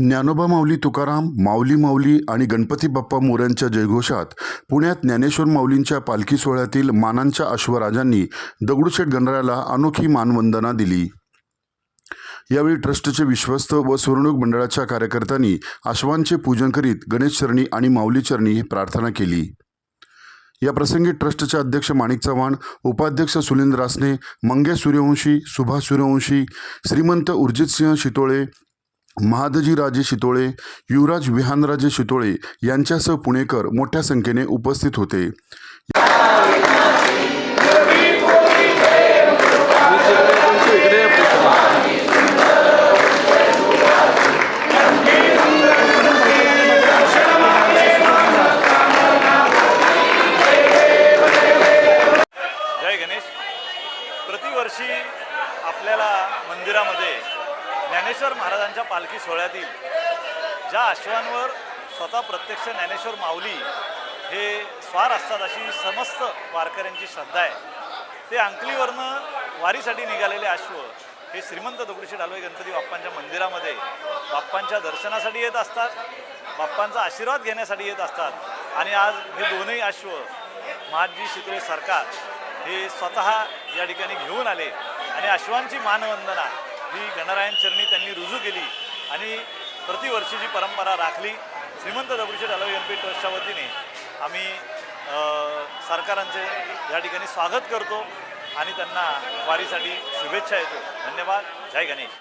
ज्ञानोबा माऊली तुकाराम माऊली माऊली आणि गणपती बाप्पा मोऱ्यांच्या जयघोषात पुण्यात ज्ञानेश्वर माऊलींच्या पालखी सोहळ्यातील मानांच्या अश्वराजांनी दगडूशेठ गणरायाला अनोखी मानवंदना दिली. यावेळी ट्रस्टचे विश्वस्त व सुवर्णूक मंडळाच्या कार्यकर्त्यांनी अश्वांचे पूजन करीत गणेश चरणी आणि माऊली चरणी ही प्रार्थना केली. या प्रसंगी ट्रस्टचे अध्यक्ष माणिक चव्हाण उपाध्यक्ष सुनील रासने मंगेश सूर्यवंशी सुभाष सूर्यवंशी श्रीमंत उर्जितसिंह शितोळे महादजीराजे शितोळे युवराज विहानराजे शितोळे यांच्यासह पुणेकर मोठ्या संख्येने उपस्थित होते. जय गणेश. प्रतिवर्षी आपल्याला मंदिरामध्ये ज्ञानेश्वर महाराजांच्या पालखी सोहळ्यातील ज्या अश्वांवर स्वतः प्रत्यक्ष ज्ञानेश्वर माऊली हे स्वार असतात अशी समस्त वारकऱ्यांची श्रद्धा आहे. ते अंकलीवरनं वारीसाठी निघालेले अश्व हे श्रीमंत दगडूशेठ हलवाई गणपती बाप्पांच्या मंदिरामध्ये बाप्पांच्या दर्शनासाठी येत असतात बाप्पांचा आशीर्वाद घेण्यासाठी येत असतात आणि आज हे दोनही अश्व महाजी शितळे सरकार हे स्वतः या ठिकाणी घेऊन आले आणि अश्वांची मानवंदना नारायण चरणी त्यांनी रुजू केली आणि प्रतिवर्षी जी परंपरा राखली. श्रीमंत दगडूशेठ हलवी एम पी ट्रस्टच्या वतीने आम्ही सरकारांचे या ठिकाणी स्वागत करतो आणि त्यांना वारीसाठी शुभेच्छा येतो धन्यवाद. जय गणेश.